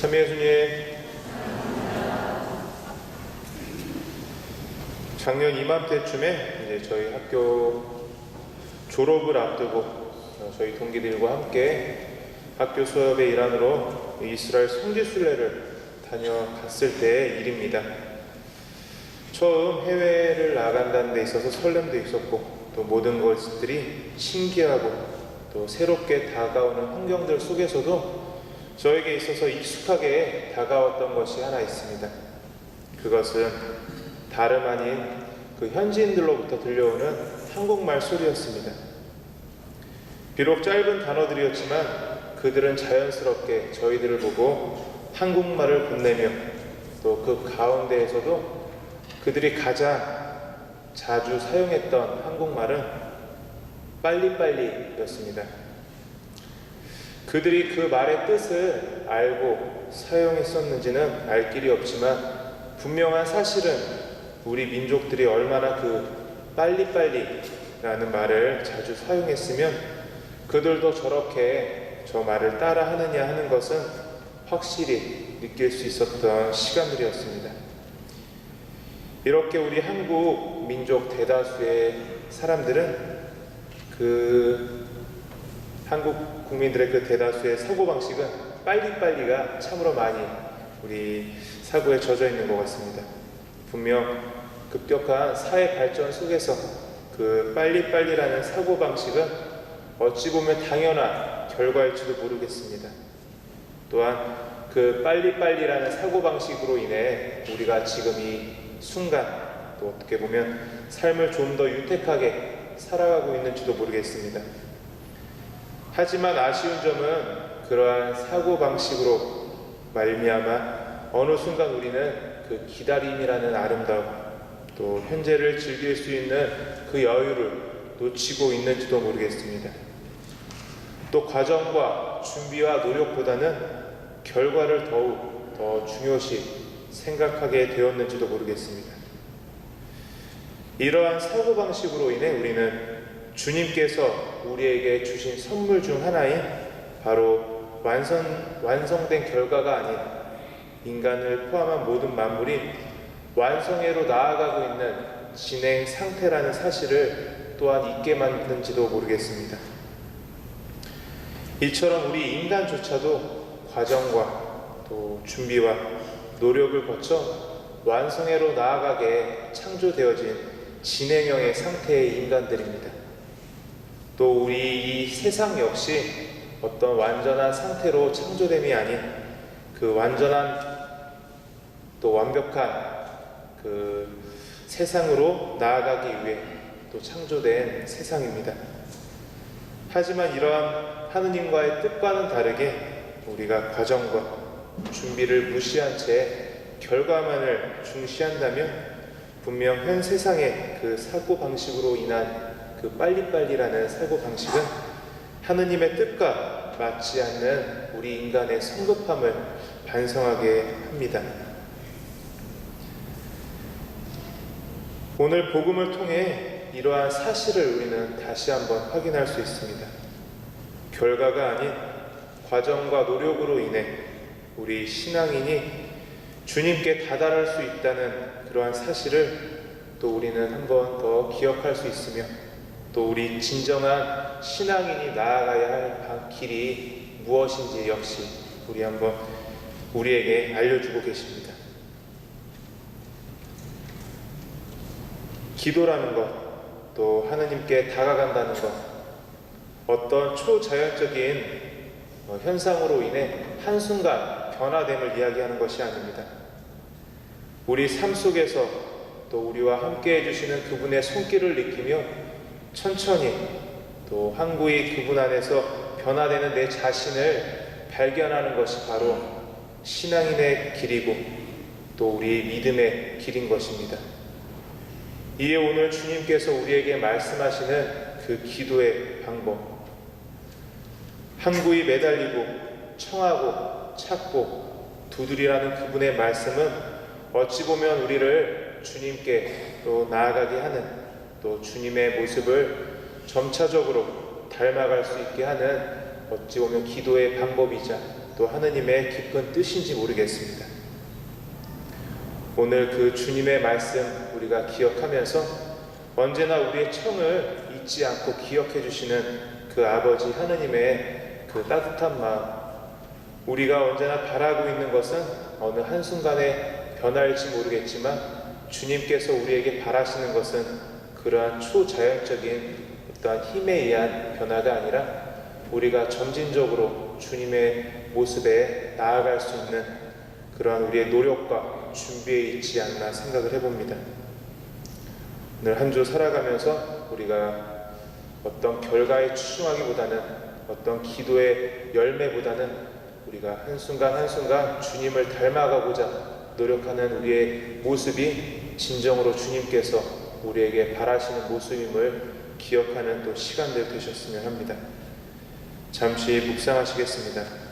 참 예수님 작년 이맘때쯤에 이제 저희 학교 졸업을 앞두고 어, 저희 동기들과 함께 학교 수업의 일환으로 이스라엘 성지순례를 다녀갔을 때의 일입니다. 처음 해외를 나간다는 데 있어서 설렘도 있었고 또 모든 것들이 신기하고 또 새롭게 다가오는 환경들 속에서도 저에게 있어서 익숙하게 다가왔던 것이 하나 있습니다. 그것은 다름 아닌 그 현지인들로부터 들려오는 한국말 소리였습니다. 비록 짧은 단어들이었지만 그들은 자연스럽게 저희들을 보고 한국말을 건네며 또 그 가운데에서도 그들이 가장 자주 사용했던 한국말은 빨리빨리였습니다. 그들이 그 말의 뜻을 알고 사용했었는지는 알 길이 없지만 분명한 사실은 우리 민족들이 얼마나 그 빨리빨리라는 말을 자주 사용했으면 그들도 저렇게 저 말을 따라 하느냐 하는 것은 확실히 느낄 수 있었던 시간들이었습니다. 이렇게 우리 한국 민족 대다수의 사람들은 그 한국 국민들의 그 대다수의 사고방식은 빨리빨리가 참으로 많이 우리 사고에 젖어 있는 것 같습니다. 분명 급격한 사회 발전 속에서 그 빨리빨리라는 사고방식은 어찌 보면 당연한 결과일지도 모르겠습니다. 또한 그 빨리빨리라는 사고방식으로 인해 우리가 지금 이 순간 또 어떻게 보면 삶을 좀 더 유택하게 살아가고 있는지도 모르겠습니다. 하지만 아쉬운 점은 그러한 사고 방식으로 말미암아 어느 순간 우리는 그 기다림이라는 아름다움 또 현재를 즐길 수 있는 그 여유를 놓치고 있는지도 모르겠습니다. 또 과정과 준비와 노력보다는 결과를 더욱 더 중요시 생각하게 되었는지도 모르겠습니다. 이러한 사고방식으로 인해 우리는 주님께서 우리에게 주신 선물 중 하나인 바로 완성, 완성된 결과가 아닌 인간을 포함한 모든 만물이 완성회로 나아가고 있는 진행 상태라는 사실을 또한 잊게 만드는지도 모르겠습니다. 이처럼 우리 인간조차도 과정과 또 준비와 노력을 거쳐 완성회로 나아가게 창조되어진 진행형의 상태의 인간들입니다. 또 우리 이 세상 역시 어떤 완전한 상태로 창조됨이 아닌 그 완전한 또 완벽한 그 세상으로 나아가기 위해 또 창조된 세상입니다. 하지만 이러한 하느님과의 뜻과는 다르게 우리가 과정과 준비를 무시한 채 결과만을 중시한다면 분명 현 세상의 그 사고 방식으로 인한 그 빨리빨리라는 사고 방식은 하느님의 뜻과 맞지 않는 우리 인간의 성급함을 반성하게 합니다. 오늘 복음을 통해 이러한 사실을 우리는 다시 한번 확인할 수 있습니다. 결과가 아닌 과정과 노력으로 인해 우리 신앙인이 주님께 다다를 수 있다는 그러한 사실을 또 우리는 한번 더 기억할 수 있으며 또 우리 진정한 신앙인이 나아가야 할 길이 무엇인지 역시 우리 한번 우리에게 알려주고 계십니다. 기도라는 것, 또 하나님께 다가간다는 것, 어떤 초자연적인 어, 현상으로 인해 한순간 변화됨을 이야기하는 것이 아닙니다. 우리 삶 속에서 또 우리와 함께 해주시는 그분의 손길을 느끼며 천천히 또 항구히 그분 안에서 변화되는 내 자신을 발견하는 것이 바로 신앙인의 길이고 또 우리 믿음의 길인 것입니다. 이에 오늘 주님께서 우리에게 말씀하시는 그 기도의 방법. 항구히 매달리고 청하고 찾고 두드리라는 그분의 말씀은 어찌 보면 우리를 주님께 또 나아가게 하는 또 주님의 모습을 점차적으로 닮아갈 수 있게 하는 어찌 보면 기도의 방법이자 또 하느님의 깊은 뜻인지 모르겠습니다. 오늘 그 주님의 말씀 우리가 기억하면서 언제나 우리의 청을 잊지 않고 기억해 주시는 그 아버지 하느님의 그 따뜻한 마음, 우리가 언제나 바라고 있는 것은 어느 한순간에 변할지 모르겠지만 주님께서 우리에게 바라시는 것은 그러한 초자연적인 어떠한 힘에 의한 변화가 아니라 우리가 점진적으로 주님의 모습에 나아갈 수 있는 그러한 우리의 노력과 준비에 있지 않나 생각을 해봅니다. 오늘 한 주 살아가면서 우리가 어떤 결과에 추중하기보다는 어떤 기도의 열매보다는 우리가 한순간 한순간 주님을 닮아가고자 노력하는 우리의 모습이 진정으로 주님께서 우리에게 바라시는 모습임을 기억하는 또 시간들 되셨으면 합니다. 잠시 묵상하시겠습니다.